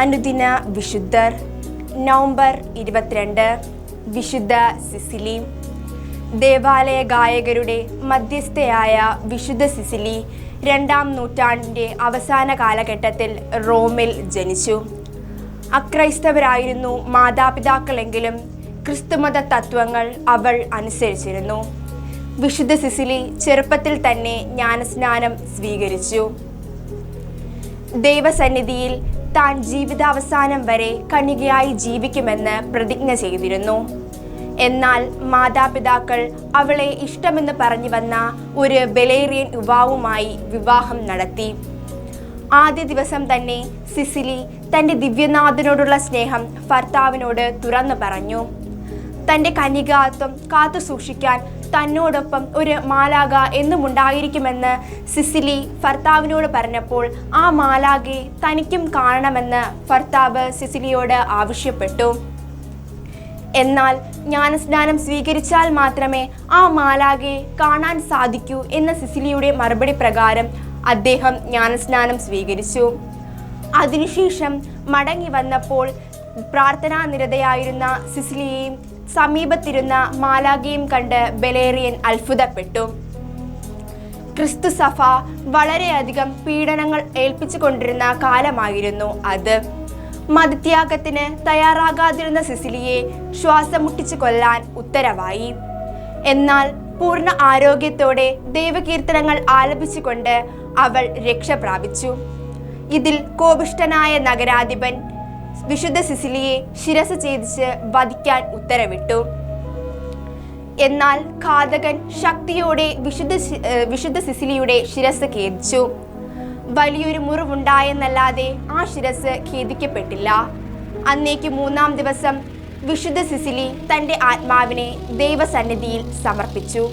അനുദിന വിശുദ്ധർ നവംബർ ഇരുപത്തിരണ്ട് വിശുദ്ധ സിസിലി. ദേവാലയ ഗായകരുടെ മധ്യസ്ഥയായ വിശുദ്ധ സിസിലി രണ്ടാം നൂറ്റാണ്ടിന്റെ അവസാന കാലഘട്ടത്തിൽ റോമിൽ ജനിച്ചു. അക്രൈസ്തവരായിരുന്നു മാതാപിതാക്കളെങ്കിലും ക്രിസ്തുമത തത്വങ്ങൾ അവൾ അനുസരിച്ചിരുന്നു. വിശുദ്ധ സിസിലി ചെറുപ്പത്തിൽ തന്നെ ജ്ഞാനസ്നാനം സ്വീകരിച്ചു. ദൈവസന്നിധിയിൽ താൻ ജീവിതാവസാനം വരെ കന്യകയായി ജീവിക്കുമെന്ന് പ്രതിജ്ഞ ചെയ്തിരുന്നു. എന്നാൽ മാതാപിതാക്കൾ അവളെ ഇഷ്ടമെന്ന് പറഞ്ഞു വന്ന ഒരു ബലേറിയൻ യുവാവുമായി വിവാഹം നടത്തി. ആദ്യ ദിവസം തന്നെ സിസിലി തന്റെ ദിവ്യനാഥനോടുള്ള സ്നേഹം ഭർത്താവിനോട് തുറന്നു പറഞ്ഞു. തന്റെ കനികാത്വം കാത്തു സൂക്ഷിക്കാൻ തന്നോടൊപ്പം ഒരു മാലാക എന്നുമുണ്ടായിരിക്കുമെന്ന് സിസിലി ഭർത്താവിനോട് പറഞ്ഞപ്പോൾ ആ മാലാകെ തനിക്കും കാണണമെന്ന് ഭർത്താവ് സിസിലിയോട് ആവശ്യപ്പെട്ടു. എന്നാൽ ജ്ഞാനസ്നാനം സ്വീകരിച്ചാൽ മാത്രമേ ആ മാലാകെ കാണാൻ സാധിക്കൂ എന്ന സിസിലിയുടെ മറുപടി പ്രകാരം അദ്ദേഹം ജ്ഞാനസ്നാനം സ്വീകരിച്ചു. അതിനുശേഷം മടങ്ങി വന്നപ്പോൾ പ്രാർത്ഥനാ നിരതയായിരുന്ന സിസിലിയെയും സമീപത്തിരുന്ന മാലാകയും കണ്ട് ബലേറിയൻ അത്ഭുതപ്പെട്ടു. ക്രിസ്തു സഭ വളരെയധികം പീഡനങ്ങൾ ഏൽപ്പിച്ചു കൊണ്ടിരുന്ന കാലമായിരുന്നു അത്. മതത്യാഗത്തിന് തയ്യാറാകാതിരുന്ന സിസിലിയെ ശ്വാസം മുട്ടിച്ചു കൊല്ലാൻ ഉത്തരവായി. എന്നാൽ പൂർണ ആരോഗ്യത്തോടെ ദൈവകീർത്തനങ്ങൾ ആലപിച്ചുകൊണ്ട് അവൾ രക്ഷ പ്രാപിച്ചു ഇതിൽ കോപിഷ്ടനായ നഗരാധിപൻ വിശുദ്ധ സിസിലിയെ ശിരസ് ഛേദിച്ച് വധിക്കാൻ ഉത്തരവിട്ടു. എന്നാൽ ഘാതകൻ ശക്തിയോടെ വിശുദ്ധ വിശുദ്ധ സിസിലിയുടെ ശിരസ് ഖേദിച്ചു. വലിയൊരു മുറിവുണ്ടായെന്നല്ലാതെ ആ ശിരസ് ഖേദിക്കപ്പെട്ടില്ല. അന്നേക്ക് മൂന്നാം ദിവസം വിശുദ്ധ സിസിലി തന്റെ ആത്മാവിനെ ദൈവസന്നിധിയിൽ സമർപ്പിച്ചു.